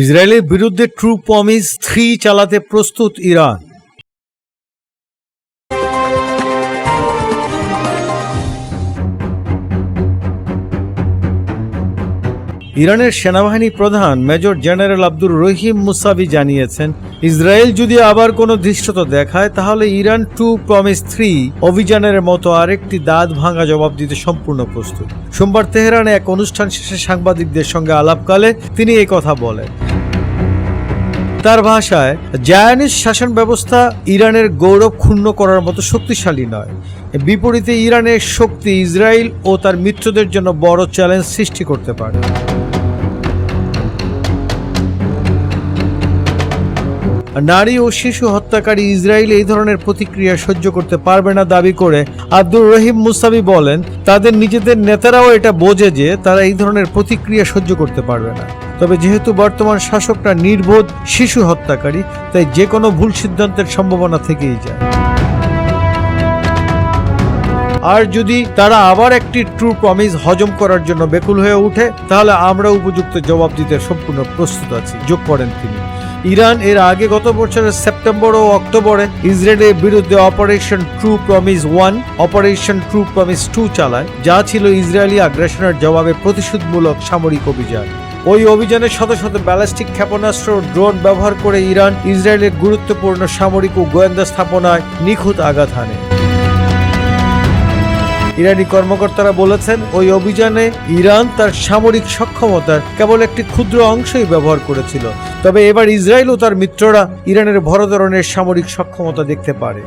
ইসরায়েলের বিরুদ্ধে true promise three চালাতে প্রস্তুত ইরান। ইরানের সেনাবাহিনী প্রধান major general Abdur Rahim Mousavi জানিয়েছেন, ইসরায়েল যদি আবার কোনো ধৃষ্টতা দেখায়, তাহলে ইরান টু প্রমিস থ্রি অভিযানের মতো আরেকটি দাঁত ভাঙা জবাব দিতে সম্পূর্ণ প্রস্তুত। সোমবার তেহরানে এক অনুষ্ঠান শেষে সাংবাদিকদের সঙ্গে আলাপকালে তিনি এই কথা বলেন। তার ভাষায় জায়ানিস শাসন ব্যবস্থা ইরানের গৌরব ক্ষুণ্ণ করার মতো শক্তিশালী নয়। বিপরীতে ইরানের শক্তি ইসরায়েল ও তার মিত্রদের জন্য বড় চ্যালেঞ্জ সৃষ্টি করতে পারে। নারী ও শিশু হত্যাকারী ইসরায়েল এই ধরনের প্রতিক্রিয়া সহ্য করতে পারবে না দাবি করে আব্দুর রহিম মুসাবি বলেন, তাদের নিজেদের নেতারাও এটা বোঝে যে তারা এই ধরনের প্রতিক্রিয়া সহ্য করতে পারবে না। তবে যেহেতু বর্তমান শাসকরা নির্বোধ শিশু হত্যাকারী, তাই যে কোনো ভুল সিদ্ধান্তের সম্ভাবনা থেকেই যায়। আর যদি তারা আবার একটি ট্রু প্রমিস হজম করার জন্য বেকুল হয়ে ওঠে, তাহলে আমরা উপযুক্ত জবাব দিতে সম্পূর্ণ প্রস্তুত আছি, যোগ করেন তিনি। ইরান এর আগে গত বছরের সেপ্টেম্বর ও অক্টোবরে ইসরায়েলের বিরুদ্ধে operation true promise one, operation true promise two চালায়, যা ছিল ইসরায়েলি আগ্রাসনের জবাবে প্রতিশোধমূলক সামরিক অভিযান। ওই অভিযানে শত শত ব্যালিস্টিক ক্ষেপণাস্ত্র ড্রোন ব্যবহার করে ইরান ইসরায়েলের গুরুত্বপূর্ণ সামরিক ও গোয়েন্দা স্থাপনায় নিখুঁত আঘাত হানে। ইরানি কর্মকর্তারা বলেছেন, ওই অভিযানে ইরান তার সামরিক সক্ষমতার কেবল একটি ক্ষুদ্র অংশই ব্যবহার করেছিল। তবে এবার ইসরায়েল ও তার মিত্ররা ইরানের বড় ধরনের সামরিক সক্ষমতা দেখতে পারে।